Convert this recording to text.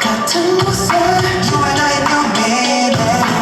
같은 곳에 You and I, you made it